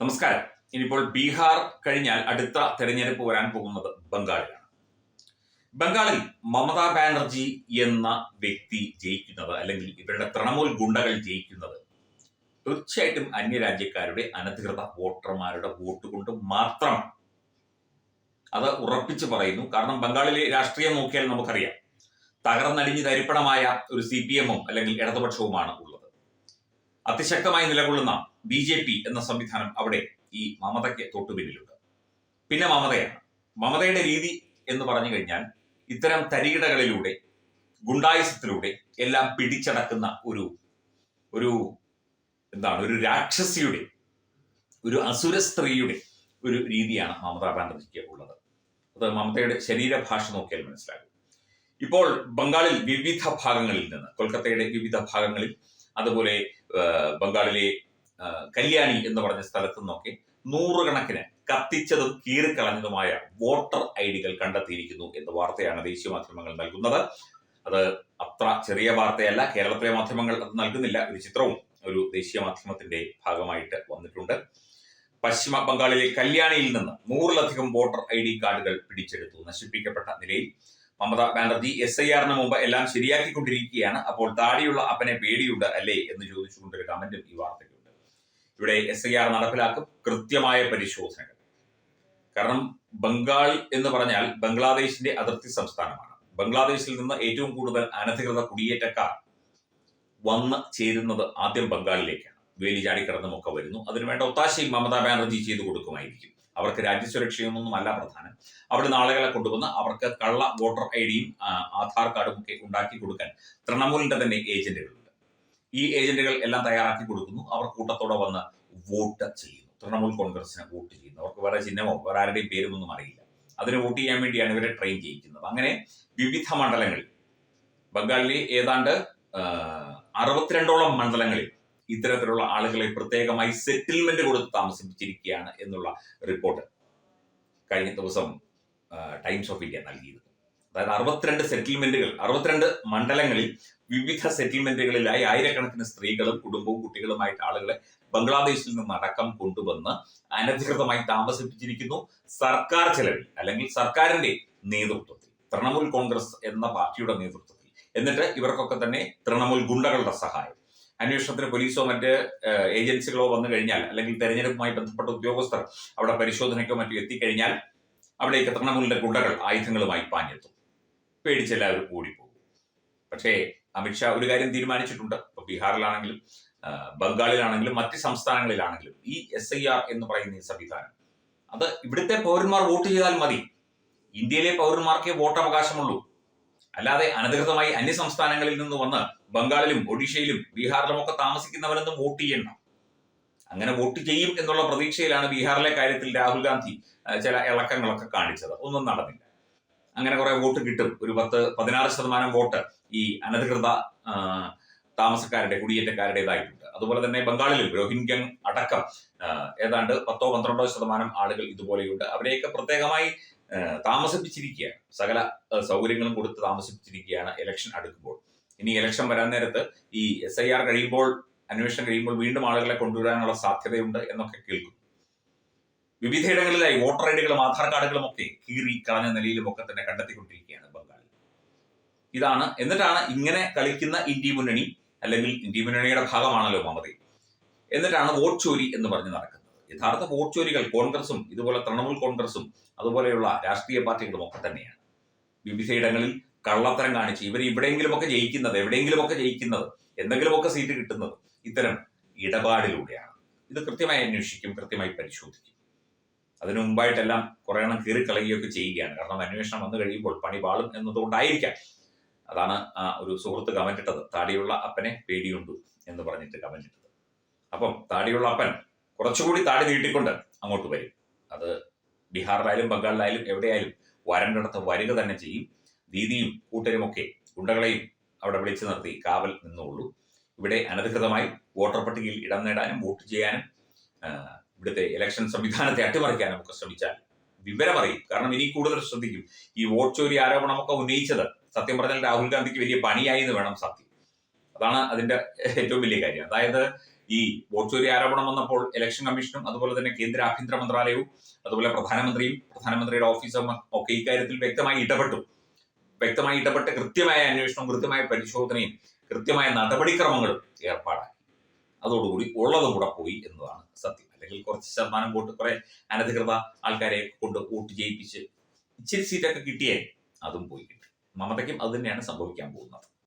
നമസ്കാരം. ഇനിയിപ്പോൾ ബീഹാർ കഴിഞ്ഞാൽ അടുത്ത തെരഞ്ഞെടുപ്പ് വരാൻ പോകുന്നത് ബംഗാളിലാണ്. ബംഗാളിൽ മമതാ ബാനർജി എന്ന വ്യക്തി ജയിക്കുന്നത് അല്ലെങ്കിൽ ഇവരുടെ തൃണമൂൽ ഗുണ്ടകൾ ജയിക്കുന്നത് തീർച്ചയായിട്ടും അന്യരാജ്യക്കാരുടെ അനധികൃത വോട്ടർമാരുടെ വോട്ട് കൊണ്ട് മാത്രം അത് ഉറപ്പിച്ചു പറയുന്നു. കാരണം ബംഗാളിലെ രാഷ്ട്രീയം നോക്കിയാൽ നമുക്കറിയാം. തകർന്നടിഞ്ഞ് തരിപ്പണമായ ഒരു സി പി എമ്മും അല്ലെങ്കിൽ ഇടതുപക്ഷവുമാണ് ഉള്ളത്. അതിശക്തമായി നിലകൊള്ളുന്ന ബി ജെ പി എന്ന സംവിധാനം അവിടെ ഈ മമതയ്ക്ക് തൊട്ടുപിന്നിലുണ്ട്. പിന്നെ മമതയാണ്. മമതയുടെ രീതി എന്ന് പറഞ്ഞു കഴിഞ്ഞാൽ ഇത്തരം തരികിടകളിലൂടെ ഗുണ്ടായുസത്തിലൂടെ എല്ലാം പിടിച്ചടക്കുന്ന ഒരു ഒരു എന്താണ് ഒരു രാക്ഷസിയുടെ ഒരു അസുര സ്ത്രീയുടെ ഒരു രീതിയാണ് മമതാ ബാനർജിക്ക് ഉള്ളത്. അത് മമതയുടെ ശരീരഭാഷ നോക്കിയാൽ മനസ്സിലാകും. ഇപ്പോൾ ബംഗാളിൽ വിവിധ ഭാഗങ്ങളിൽ നിന്ന് കൊൽക്കത്തയുടെ വിവിധ ഭാഗങ്ങളിൽ അതുപോലെ ബംഗാളിലെ കല്യാണി എന്ന് പറഞ്ഞ സ്ഥലത്തു നിന്നൊക്കെ നൂറുകണക്കിന് കത്തിച്ചതും കീറിക്കളഞ്ഞതുമായ വോട്ടർ ഐ ഡികൾ കണ്ടെത്തിയിരിക്കുന്നു എന്ന വാർത്തയാണ് ദേശീയ മാധ്യമങ്ങൾ നൽകുന്നത്. അത് അത്ര ചെറിയ വാർത്തയല്ല. കേരളത്തിലെ മാധ്യമങ്ങൾ അത് നൽകുന്നില്ല. ഒരു ചിത്രവും ഒരു ദേശീയ മാധ്യമത്തിന്റെ ഭാഗമായിട്ട് വന്നിട്ടുണ്ട്. പശ്ചിമ ബംഗാളിലെ കല്യാണിയിൽ നിന്ന് നൂറിലധികം വോട്ടർ ഐ ഡി കാർഡുകൾ പിടിച്ചെടുത്തു. നശിപ്പിക്കപ്പെട്ട നിലയിൽ മമതാ ബാനർജി എസ് ഐ ആറിന് മുമ്പ് എല്ലാം ശരിയാക്കിക്കൊണ്ടിരിക്കുകയാണ്. അപ്പോൾ താടിയുള്ള അപ്പനെ പേടിയുണ്ട് അല്ലേ എന്ന് ചോദിച്ചുകൊണ്ടൊരു കമന്റും ഈ വാർത്തയ്ക്കുണ്ട്. ഇവിടെ എസ് ഐ ആർ നടപ്പിലാക്കും കൃത്യമായ പരിശോധനകൾ. കാരണം ബംഗാൾ എന്ന് പറഞ്ഞാൽ ബംഗ്ലാദേശിന്റെ അതിർത്തി സംസ്ഥാനമാണ്. ബംഗ്ലാദേശിൽ നിന്ന് ഏറ്റവും കൂടുതൽ അനധികൃത കുടിയേറ്റക്കാർ വന്ന് ചേരുന്നത് ആദ്യം ബംഗാളിലേക്കാണ്. വേലി ചാടിക്കിടന്നുമൊക്കെ വരുന്നു. അതിനുവേണ്ട ഒത്താശയും മമതാ ബാനർജി ചെയ്തു കൊടുക്കുമായിരിക്കും. അവർക്ക് രാജ്യസുരക്ഷയൊന്നും അല്ല പ്രധാനം. അവിടെ ആളുകളെ കൊണ്ടുവന്ന് അവർക്ക് കള്ള വോട്ടർ ഐ ഡിയും ആധാർ കാർഡും ഒക്കെ ഉണ്ടാക്കി കൊടുക്കാൻ തൃണമൂലിന്റെ തന്നെ ഏജന്റുകളുണ്ട്. ഈ ഏജന്റുകൾ എല്ലാം തയ്യാറാക്കി കൊടുക്കുന്നു. അവർ കൂട്ടത്തോടെ വന്ന് വോട്ട് ചെയ്യുന്നു. തൃണമൂൽ കോൺഗ്രസിന് വോട്ട് ചെയ്യുന്നു. അവർക്ക് വേറെ ചിഹ്നമോ വേറെ ആരുടെയും പേരുമൊന്നും അറിയില്ല. അതിന് വോട്ട് ചെയ്യാൻ വേണ്ടിയാണ് ഇവരെ ട്രെയിൻ ചെയ്യിക്കുന്നത്. അങ്ങനെ വിവിധ മണ്ഡലങ്ങളിൽ ബംഗാളിലെ ഏതാണ്ട് അറുപത്തിരണ്ടോളം മണ്ഡലങ്ങളിൽ ഇത്തരത്തിലുള്ള ആളുകളെ പ്രത്യേകമായി സെറ്റിൽമെന്റ് കൊടുത്ത് താമസിപ്പിച്ചിരിക്കുകയാണ് എന്നുള്ള റിപ്പോർട്ട് കഴിഞ്ഞ ദിവസം ടൈംസ് ഓഫ് ഇന്ത്യ നൽകിയിരുന്നു. അതായത് അറുപത്തിരണ്ട് സെറ്റിൽമെന്റുകൾ അറുപത്തിരണ്ട് മണ്ഡലങ്ങളിൽ വിവിധ സെറ്റിൽമെന്റുകളിലായി ആയിരക്കണക്കിന് സ്ത്രീകളും കുടുംബവും കുട്ടികളുമായിട്ട് ആളുകളെ ബംഗ്ലാദേശിൽ നിന്ന് അടക്കം കൊണ്ടുവന്ന് അനധികൃതമായി താമസിപ്പിച്ചിരിക്കുന്നു. സർക്കാർ ചെലവിൽ അല്ലെങ്കിൽ സർക്കാരിന്റെ നേതൃത്വത്തിൽ തൃണമൂൽ കോൺഗ്രസ് എന്ന പാർട്ടിയുടെ നേതൃത്വത്തിൽ. എന്നിട്ട് ഇവർക്കൊക്കെ തന്നെ തൃണമൂൽ ഗുണ്ടകളുടെ സഹായം. അന്വേഷണത്തിന് പോലീസോ മറ്റ് ഏജൻസികളോ വന്നു കഴിഞ്ഞാൽ അല്ലെങ്കിൽ തെരഞ്ഞെടുപ്പുമായി ബന്ധപ്പെട്ട ഉദ്യോഗസ്ഥർ അവിടെ പരിശോധനയ്ക്കോ മറ്റോ എത്തിക്കഴിഞ്ഞാൽ അവിടേക്ക് തൃണമൂലിന്റെ ഗുണ്ടകൾ ആയുധങ്ങളുമായി പാഞ്ഞെത്തും. പേടിച്ചെല്ലാവരും ഓടിപ്പോകും. പക്ഷേ അമിത്ഷാ ഒരു കാര്യം തീരുമാനിച്ചിട്ടുണ്ട്. ഇപ്പൊ ബീഹാറിലാണെങ്കിലും ബംഗാളിലാണെങ്കിലും മറ്റ് സംസ്ഥാനങ്ങളിലാണെങ്കിലും ഈ എസ് ഐ ആർ എന്ന് പറയുന്ന ഈ സംവിധാനം അത് ഇവിടുത്തെ പൗരന്മാർ വോട്ട് ചെയ്താൽ മതി. ഇന്ത്യയിലെ പൗരന്മാർക്കേ വോട്ടവകാശമുള്ളൂ. അല്ലാതെ അനധികൃതമായി അന്യ സംസ്ഥാനങ്ങളിൽ നിന്ന് വന്ന് ബംഗാളിലും ഒഡീഷയിലും ബീഹാറിലും ഒക്കെ താമസിക്കുന്നവരെന്ന് വോട്ട് ചെയ്യണം. അങ്ങനെ വോട്ട് ചെയ്യും എന്നുള്ള പ്രതീക്ഷയിലാണ് ബീഹാറിലെ കാര്യത്തിൽ രാഹുൽ ഗാന്ധി ചില ഇളക്കങ്ങളൊക്കെ കാണിച്ചത്. ഒന്നും നടന്നില്ല. അങ്ങനെ കുറെ വോട്ട് കിട്ടും. ഒരു പത്ത് പതിനാറ് ശതമാനം വോട്ട് ഈ അനധികൃത താമസക്കാരുടെ കുടിയേറ്റക്കാരുടേതായിട്ടുണ്ട്. അതുപോലെ തന്നെ ബംഗാളിൽ രോഹിംഗ്യൻ അടക്കം ഏതാണ്ട് പത്തോ പന്ത്രണ്ടോ ശതമാനം ആളുകൾ ഇതുപോലെയുണ്ട്. അവരെയൊക്കെ പ്രത്യേകമായി താമസിപ്പിച്ചിരിക്കുകയാണ് സകല സൗകര്യങ്ങളും കൊടുത്ത് താമസിപ്പിച്ചിരിക്കുകയാണ് ഇലക്ഷൻ അടുക്കുമ്പോൾ. ഇനി ഇലക്ഷൻ വരാൻ നേരത്ത് ഈ എസ് ഐ ആർ കഴിയുമ്പോൾ അന്വേഷണം കഴിയുമ്പോൾ വീണ്ടും ആളുകളെ കൊണ്ടുവരാനുള്ള സാധ്യതയുണ്ട് എന്നൊക്കെ കേൾക്കും. വിവിധയിടങ്ങളിലായി വോട്ടർ ഐഡികളും ആധാർ കാർഡുകളും ഒക്കെ കീറി കളഞ്ഞ നിലയിലും ഒക്കെ തന്നെ കണ്ടെത്തിക്കൊണ്ടിരിക്കുകയാണ് ബംഗാളിൽ. ഇതാണ് എന്നിട്ടാണ് ഇങ്ങനെ കളിക്കുന്ന ഇന്ത്യ മുന്നണി അല്ലെങ്കിൽ ഇന്ത്യ മുന്നണിയുടെ ഭാഗമാണല്ലോ മമതി. എന്നിട്ടാണ് വോട്ട് ചോരി എന്ന് പറഞ്ഞ് നടക്കുന്നത്. യഥാർത്ഥ വോട്ട് ചോരികൾ കോൺഗ്രസും ഇതുപോലെ തൃണമൂൽ കോൺഗ്രസും അതുപോലെയുള്ള രാഷ്ട്രീയ പാർട്ടികളും ഒക്കെ തന്നെയാണ്. വിവിധയിടങ്ങളിൽ കള്ളത്തരം കാണിച്ച് ഇവർ ഇവിടെയെങ്കിലുമൊക്കെ ജയിക്കുന്നത് എവിടെയെങ്കിലുമൊക്കെ ജയിക്കുന്നത് എന്തെങ്കിലുമൊക്കെ സീറ്റ് കിട്ടുന്നത് ഇത്തരം ഇടപാടിലൂടെയാണ്. ഇത് കൃത്യമായി അന്വേഷിക്കും കൃത്യമായി പരിശോധിക്കും. അതിനു മുമ്പായിട്ടെല്ലാം കുറേ എണ്ണം കീറി കളയുകയൊക്കെ ചെയ്യുകയാണ്. കാരണം അന്വേഷണം വന്നു കഴിയുമ്പോൾ പണി പാളും എന്നതുകൊണ്ടായിരിക്കാം. അതാണ് ആ ഒരു സുഹൃത്ത് കമന്റ് ഇട്ടത്. താടിയുള്ള അപ്പനെ പേടിയുണ്ടു എന്ന് പറഞ്ഞിട്ട് കമന്റ് ഇട്ടത്. അപ്പം താടിയുള്ള അപ്പൻ കുറച്ചുകൂടി താടി നീട്ടിക്കൊണ്ട് അങ്ങോട്ട് വരും. അത് ബീഹാറിലായാലും ബംഗാളിലായാലും എവിടെയായാലും വരണ്ടിടത്ത് വരിക തന്നെ ചെയ്യും. ദീദിയും കൂട്ടരുമൊക്കെ ഗുണ്ടകളെയും അവിടെ വിളിച്ചു നിർത്തി കാവൽ നിന്നുള്ളൂ. ഇവിടെ അനധികൃതമായി വോട്ടർ പട്ടികയിൽ ഇടം നേടാനും വോട്ട് ചെയ്യാനും ഇവിടുത്തെ ഇലക്ഷൻ സംവിധാനത്തെ അട്ടിമറിക്കാനും ഒക്കെ ശ്രമിച്ചാൽ വിവരം അറിയും. കാരണം ഇനി കൂടുതൽ ശ്രദ്ധിക്കും. ഈ വോട്ട് ചോരി ആരോപണമൊക്കെ ഉന്നയിച്ചത് സത്യം പറഞ്ഞാൽ രാഹുൽ ഗാന്ധിക്ക് വലിയ പണിയായി എന്ന് വേണം സത്യം. അതാണ് അതിന്റെ ഏറ്റവും വലിയ കാര്യം. അതായത് ഈ വോട്ട് ചോരി ആരോപണം വന്നപ്പോൾ ഇലക്ഷൻ കമ്മീഷനും അതുപോലെ തന്നെ കേന്ദ്ര ആഭ്യന്തര മന്ത്രാലയവും അതുപോലെ പ്രധാനമന്ത്രിയും പ്രധാനമന്ത്രിയുടെ ഓഫീസും ഒക്കെ ഇക്കാര്യത്തിൽ വ്യക്തമായി ഇടപെട്ടു. വ്യക്തമായി ഇടപെട്ട് കൃത്യമായ അന്വേഷണവും കൃത്യമായ പരിശോധനയും കൃത്യമായ നടപടിക്രമങ്ങളും ഏർപ്പാടാക്കി. അതോടുകൂടി ഉള്ളതും കൂടെ പോയി എന്നതാണ് സത്യം. അല്ലെങ്കിൽ കുറച്ച് ശതമാനം വോട്ട് കുറെ അനധികൃത ആൾക്കാരെ കൊണ്ട് വോട്ട് ജയിപ്പിച്ച് ഇച്ചിരി സീറ്റൊക്കെ കിട്ടിയേ അതും പോയി കിട്ടി. മമതയ്ക്കും അത് തന്നെയാണ് സംഭവിക്കാൻ പോകുന്നത്.